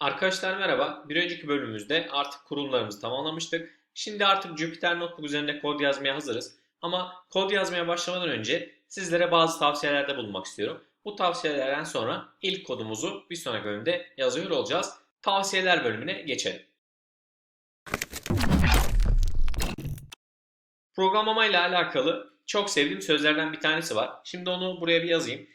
Arkadaşlar merhaba. Bir önceki bölümümüzde artık kurulumlarımızı tamamlamıştık. Şimdi artık Jupyter Notebook üzerinde kod yazmaya hazırız. Ama kod yazmaya başlamadan önce sizlere bazı tavsiyelerde bulunmak istiyorum. Bu tavsiyelerden sonra ilk kodumuzu bir sonraki bölümde yazıyor olacağız. Tavsiyeler bölümüne geçelim. Programlama ile alakalı çok sevdiğim sözlerden bir tanesi var. Şimdi onu buraya bir yazayım.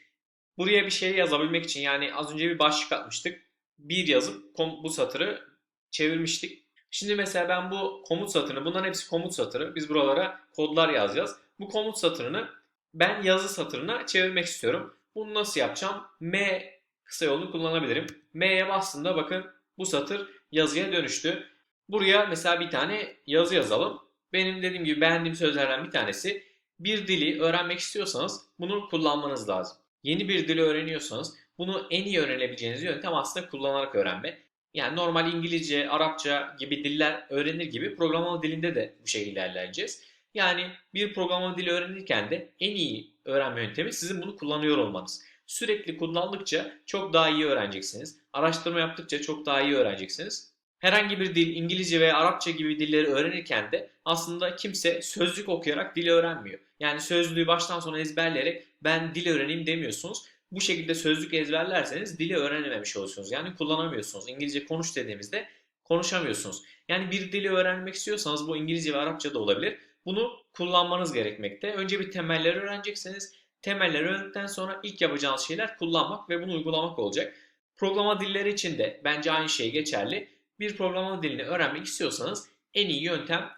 Buraya bir şey yazabilmek için yani az önce bir başlık atmıştık. Bir yazıp kom- bu satırı çevirmiştik. Şimdi mesela ben bu komut satırını, bunların hepsi komut satırı. Biz buralara kodlar yazacağız. Bu komut satırını ben yazı satırına çevirmek istiyorum. Bunu nasıl yapacağım? M kısa yolunu kullanabilirim. M'ye bastığımda bakın bu satır yazıya dönüştü. Buraya mesela bir tane yazı yazalım. Benim dediğim gibi beğendiğim sözlerden bir tanesi bir dili öğrenmek istiyorsanız bunu kullanmanız lazım. Yeni bir dili öğreniyorsanız bunu en iyi öğrenebileceğiniz yöntem aslında kullanarak öğrenme. Yani normal İngilizce, Arapça gibi diller öğrenir gibi programlama dilinde de bu şekilde ilerleyeceğiz. Yani bir programlama dili öğrenirken de en iyi öğrenme yöntemi sizin bunu kullanıyor olmanız. Sürekli kullandıkça çok daha iyi öğreneceksiniz. Araştırma yaptıkça çok daha iyi öğreneceksiniz. Herhangi bir dil, İngilizce veya Arapça gibi dilleri öğrenirken de aslında kimse sözlük okuyarak dili öğrenmiyor. Yani sözlüğü baştan sona ezberleyerek ben dil öğreneyim demiyorsunuz. Bu şekilde sözlük ezberlerseniz dili öğrenememiş oluyorsunuz. Yani kullanamıyorsunuz. İngilizce konuş dediğimizde konuşamıyorsunuz. Yani bir dili öğrenmek istiyorsanız bu İngilizce ve Arapça da olabilir. Bunu kullanmanız gerekmekte. Önce bir temelleri öğreneceksiniz. Temelleri öğrendikten sonra ilk yapacağınız şeyler kullanmak ve bunu uygulamak olacak. Programa dilleri için de bence aynı şey geçerli. Bir programa dilini öğrenmek istiyorsanız en iyi yöntem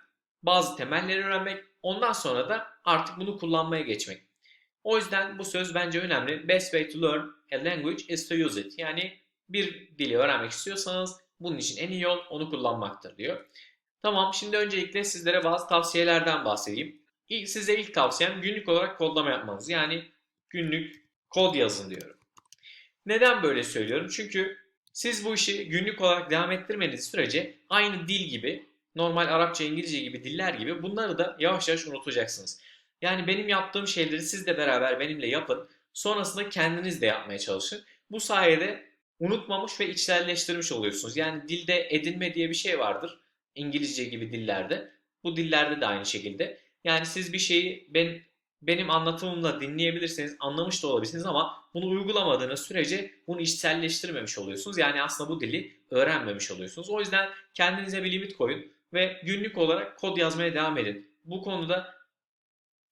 bazı temelleri öğrenmek. Ondan sonra da artık bunu kullanmaya geçmek. O yüzden bu söz bence önemli. Best way to learn a language is to use it. Yani bir dili öğrenmek istiyorsanız bunun için en iyi yol onu kullanmaktır diyor. Tamam şimdi öncelikle sizlere bazı tavsiyelerden bahsedeyim. İlk, size ilk tavsiyem günlük olarak kodlama yapmanız. Yani günlük kod yazın diyorum. Neden böyle söylüyorum? Çünkü siz bu işi günlük olarak devam ettirmeniz sürece aynı dil gibi, normal Arapça, İngilizce gibi diller gibi bunları da yavaş yavaş unutacaksınız. Yani benim yaptığım şeyleri siz de beraber benimle yapın. Sonrasında kendiniz de yapmaya çalışın. Bu sayede unutmamış ve içselleştirmiş oluyorsunuz. Yani dilde edinme diye bir şey vardır. İngilizce gibi dillerde. Bu dillerde de aynı şekilde. Yani siz bir şeyi ben benim anlatımımla dinleyebilirsiniz, anlamış da olabilirsiniz ama bunu uygulamadığınız sürece bunu içselleştirmemiş oluyorsunuz. Yani aslında bu dili öğrenmemiş oluyorsunuz. O yüzden kendinize bir limit koyun ve günlük olarak kod yazmaya devam edin. Bu konuda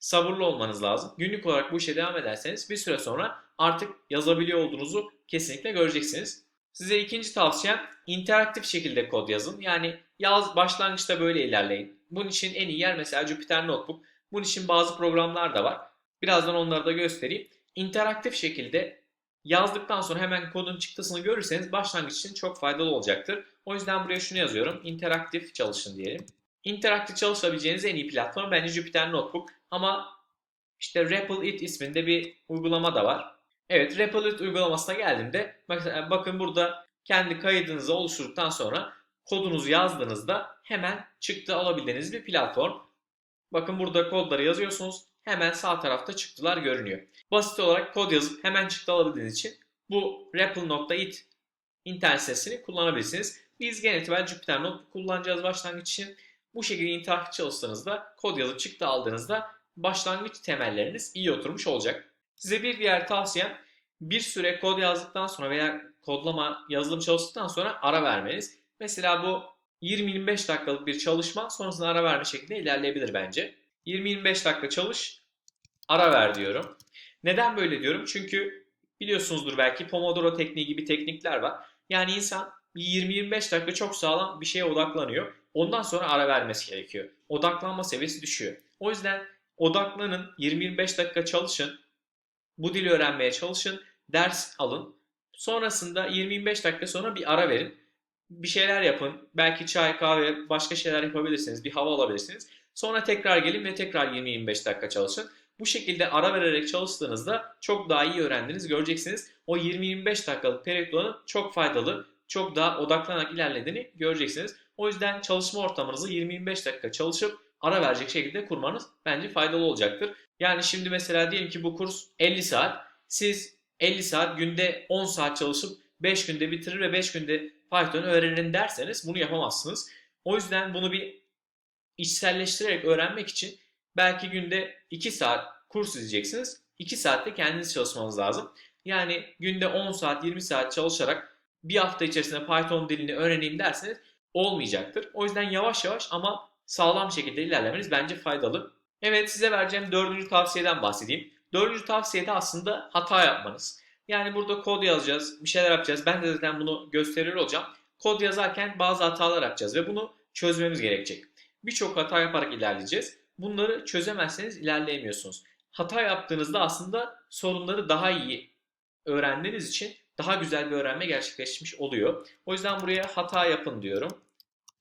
sabırlı olmanız lazım. Günlük olarak bu işe devam ederseniz bir süre sonra artık yazabiliyor olduğunuzu kesinlikle göreceksiniz. Size ikinci tavsiyem interaktif şekilde kod yazın. Yani yaz başlangıçta böyle ilerleyin. Bunun için en iyi yer mesela Jupyter Notebook. Bunun için bazı programlar da var. Birazdan onları da göstereyim. İnteraktif şekilde yazdıktan sonra hemen kodun çıktısını görürseniz başlangıç için çok faydalı olacaktır. O yüzden buraya şunu yazıyorum. İnteraktif çalışın diyelim. İnteraktif çalışabileceğiniz en iyi platform bence Jupyter Notebook. Ama işte RappleIt isminde bir uygulama da var. Evet RappleIt uygulamasına geldiğimde bakın burada kendi kaydınızı oluşturduktan sonra kodunuzu yazdığınızda hemen çıktı alabildiğiniz bir platform. Bakın burada kodları yazıyorsunuz. Hemen sağ tarafta çıktılar görünüyor. Basit olarak kod yazıp hemen çıktı alabildiğiniz için bu rapple.it internet sitesini kullanabilirsiniz. Biz genel itibariyle Jupyter Notebook kullanacağız başlangıç için. Bu şekilde interaktif çalıştığınızda, kod yazıp çıktı aldığınızda başlangıç temelleriniz iyi oturmuş olacak. Size bir diğer tavsiyem bir süre kod yazdıktan sonra veya kodlama yazılım çalıştıktan sonra ara vermeniz. Mesela bu 20-25 dakikalık bir çalışma sonrasında ara verme şeklinde ilerleyebilir bence. 20-25 dakika çalış, ara ver diyorum. Neden böyle diyorum? Çünkü biliyorsunuzdur belki Pomodoro tekniği gibi teknikler var. Yani insan 20-25 dakika çok sağlam bir şeye odaklanıyor. Ondan sonra ara vermesi gerekiyor. Odaklanma seviyesi düşüyor. O yüzden odaklanın, 20-25 dakika çalışın, bu dili öğrenmeye çalışın, ders alın. Sonrasında 20-25 dakika sonra bir ara verin. Bir şeyler yapın. Belki çay, kahve, başka şeyler yapabilirsiniz. Bir hava alabilirsiniz. Sonra tekrar gelin ve tekrar 20-25 dakika çalışın. Bu şekilde ara vererek çalıştığınızda çok daha iyi öğrendiğinizi göreceksiniz. O 20-25 dakikalık periyotların çok faydalı, çok daha odaklanarak ilerlediğini göreceksiniz. O yüzden çalışma ortamınızı 20-25 dakika çalışıp ara verecek şekilde kurmanız bence faydalı olacaktır. Yani şimdi mesela diyelim ki bu kurs 50 saat. Siz 50 saat günde 10 saat çalışıp 5 günde bitirir ve 5 günde Python öğrenin derseniz bunu yapamazsınız. O yüzden bunu bir içselleştirerek öğrenmek için belki günde 2 saat kurs izleyeceksiniz. 2 saatte kendiniz çalışmanız lazım. Yani günde 10 saat 20 saat çalışarak bir hafta içerisinde Python dilini öğreneyim derseniz olmayacaktır. O yüzden yavaş yavaş ama sağlam şekilde ilerlemeniz bence faydalı. Evet size vereceğim dördüncü tavsiyeden bahsedeyim. Dördüncü tavsiyede aslında hata yapmanız. Yani burada kod yazacağız, bir şeyler yapacağız. Ben de zaten bunu gösteriyor olacağım. Kod yazarken bazı hatalar yapacağız ve bunu çözmemiz gerekecek. Birçok hata yaparak ilerleyeceğiz. Bunları çözemezseniz ilerleyemiyorsunuz. Hata yaptığınızda aslında sorunları daha iyi öğrendiğiniz için daha güzel bir öğrenme gerçekleşmiş oluyor. O yüzden buraya hata yapın diyorum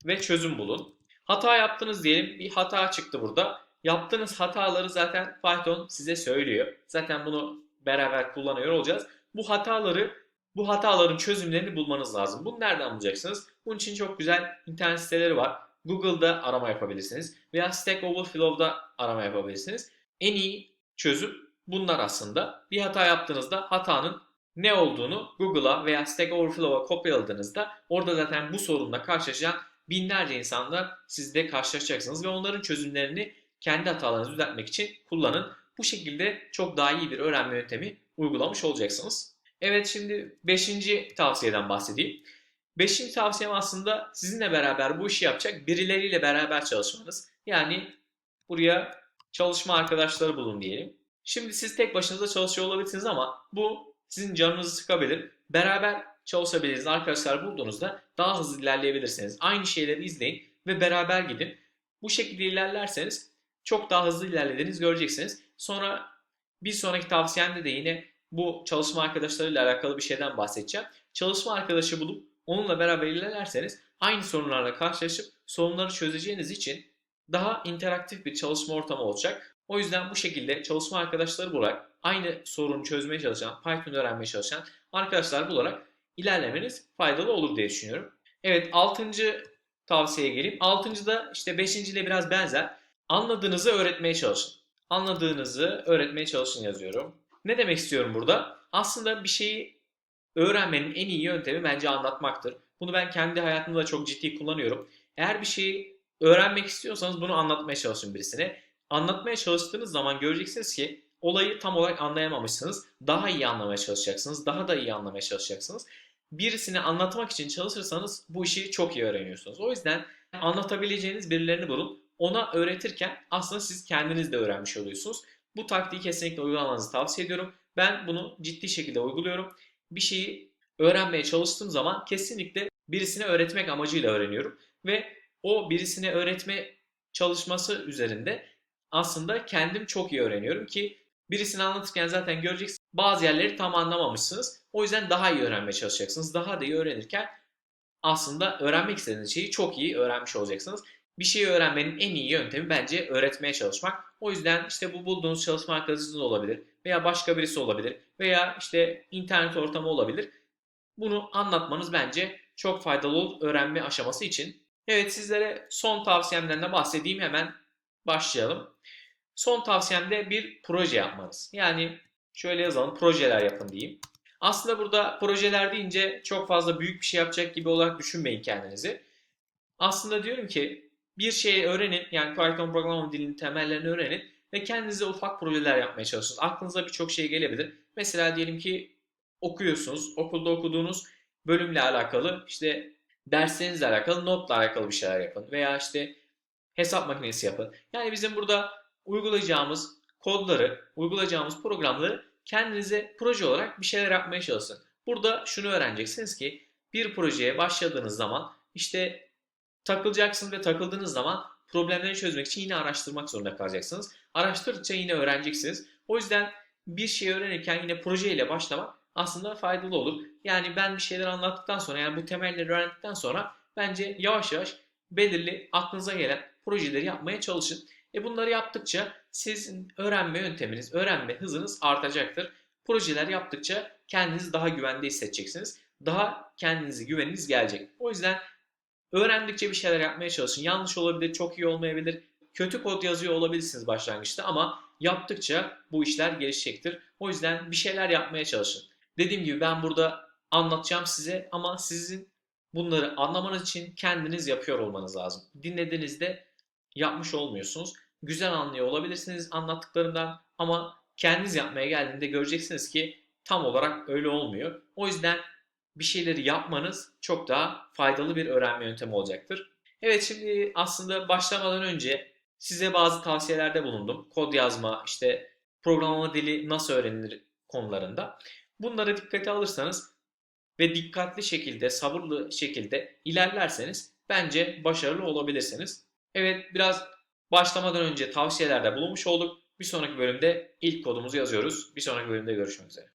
ve çözüm bulun. Hata yaptınız diyelim bir hata çıktı burada. Yaptığınız hataları zaten Python size söylüyor. Zaten bunu beraber kullanıyor olacağız. Bu hataları bu hataların çözümlerini bulmanız lazım. Bunu nereden bulacaksınız? Bunun için çok güzel internet siteleri var. Google'da arama yapabilirsiniz veya Stack Overflow'da arama yapabilirsiniz. En iyi çözüm bunlar aslında. Bir hata yaptığınızda hatanın ne olduğunu Google'a veya Stack Overflow'a kopyaladığınızda orada zaten bu sorunla karşılaşan binlerce insanla siz de karşılaşacaksınız ve onların çözümlerini kendi hatalarınızı düzeltmek için kullanın. Bu şekilde çok daha iyi bir öğrenme yöntemi uygulamış olacaksınız. Evet şimdi 5. tavsiyeden bahsedeyim. 5. tavsiyem aslında sizinle beraber bu işi yapacak birileriyle beraber çalışmanız. Yani buraya çalışma arkadaşları bulun diyelim. Şimdi siz tek başınıza çalışıyor olabilirsiniz ama bu sizin canınızı sıkabilir. Beraber çalışabileceğiniz arkadaşlar bulduğunuzda daha hızlı ilerleyebilirsiniz. Aynı şeyleri izleyin ve beraber gidin. Bu şekilde ilerlerseniz çok daha hızlı ilerlediğinizi göreceksiniz. Sonra bir sonraki tavsiyemde de yine bu çalışma arkadaşlarıyla alakalı bir şeyden bahsedeceğim. Çalışma arkadaşı bulup onunla beraber ilerlerseniz aynı sorunlarla karşılaşıp sorunları çözeceğiniz için daha interaktif bir çalışma ortamı olacak. O yüzden bu şekilde çalışma arkadaşları bularak aynı sorunu çözmeye çalışan, Python öğrenmeye çalışan arkadaşlar bularak ilerlemeniz faydalı olur diye düşünüyorum. Evet 6. tavsiyeye geleyim. 6. da işte 5. ile biraz benzer. Anladığınızı öğretmeye çalışın. Anladığınızı öğretmeye çalışın yazıyorum. Ne demek istiyorum burada? Aslında bir şeyi öğrenmenin en iyi yöntemi bence anlatmaktır. Bunu ben kendi hayatımda da çok ciddi kullanıyorum. Eğer bir şeyi öğrenmek istiyorsanız bunu anlatmaya çalışın birisine. Anlatmaya çalıştığınız zaman göreceksiniz ki olayı tam olarak anlayamamışsınız. Daha iyi anlamaya çalışacaksınız. Daha da iyi anlamaya çalışacaksınız. Birisine anlatmak için çalışırsanız bu işi çok iyi öğreniyorsunuz. O yüzden anlatabileceğiniz birilerini bulun. Ona öğretirken aslında siz kendiniz de öğrenmiş oluyorsunuz. Bu taktiği kesinlikle uygulamanızı tavsiye ediyorum. Ben bunu ciddi şekilde uyguluyorum. Bir şeyi öğrenmeye çalıştığım zaman kesinlikle birisine öğretmek amacıyla öğreniyorum. Ve o birisine öğretme çalışması üzerinde aslında kendim çok iyi öğreniyorum ki birisini anlatırken zaten göreceksiniz bazı yerleri tam anlamamışsınız. O yüzden daha iyi öğrenmeye çalışacaksınız. Daha da iyi öğrenirken aslında öğrenmek istediğiniz şeyi çok iyi öğrenmiş olacaksınız. Bir şeyi öğrenmenin en iyi yöntemi bence öğretmeye çalışmak. O yüzden işte bu bulduğunuz çalışma arkadaşınız olabilir veya başka birisi olabilir veya işte internet ortamı olabilir. Bunu anlatmanız bence çok faydalı olur öğrenme aşaması için. Evet sizlere son tavsiyemden de bahsedeyim hemen başlayalım. Son tavsiyemde bir proje yapmanız. Yani şöyle yazalım projeler yapın diyeyim. Aslında burada projeler deyince çok fazla büyük bir şey yapacak gibi olarak düşünmeyin kendinizi. Aslında diyorum ki bir şeyi öğrenin yani Python programlama dilinin temellerini öğrenin ve kendinize ufak projeler yapmaya çalışın. Aklınıza birçok şey gelebilir. Mesela diyelim ki okuyorsunuz, okulda okuduğunuz bölümle alakalı işte derslerinizle alakalı notla alakalı bir şeyler yapın veya işte hesap makinesi yapın. Yani bizim burada uygulayacağımız kodları, uygulayacağımız programları kendinize proje olarak bir şeyler yapmaya çalışın. Burada şunu öğreneceksiniz ki bir projeye başladığınız zaman işte takılacaksınız ve takıldığınız zaman problemleri çözmek için yine araştırmak zorunda kalacaksınız. Araştırdıkça yine öğreneceksiniz. O yüzden bir şey öğrenirken yine projeyle başlamak aslında faydalı olur. Yani ben bir şeyler anlattıktan sonra yani bu temelleri öğrendikten sonra bence yavaş yavaş belirli aklınıza gelen projeleri yapmaya çalışın. E bunları yaptıkça sizin öğrenme yönteminiz, öğrenme hızınız artacaktır. Projeler yaptıkça kendinizi daha güvende hissedeceksiniz. Daha kendinizi güveniniz gelecek. O yüzden öğrendikçe bir şeyler yapmaya çalışın. Yanlış olabilir, çok iyi olmayabilir. Kötü kod yazıyor olabilirsiniz başlangıçta ama yaptıkça bu işler gelişecektir. O yüzden bir şeyler yapmaya çalışın. Dediğim gibi ben burada anlatacağım size ama sizin bunları anlamanız için kendiniz yapıyor olmanız lazım. Dinlediğinizde yapmış olmuyorsunuz. Güzel anlıyor olabilirsiniz anlattıklarımdan ama kendiniz yapmaya geldiğinde göreceksiniz ki tam olarak öyle olmuyor. O yüzden bir şeyleri yapmanız çok daha faydalı bir öğrenme yöntemi olacaktır. Evet şimdi aslında başlamadan önce size bazı tavsiyelerde bulundum. Kod yazma, işte programlama dili nasıl öğrenilir konularında. Bunları dikkate alırsanız ve dikkatli şekilde, sabırlı şekilde ilerlerseniz bence başarılı olabilirsiniz. Evet biraz başlamadan önce tavsiyelerde bulunmuş olduk. Bir sonraki bölümde ilk kodumuzu yazıyoruz. Bir sonraki bölümde görüşmek üzere.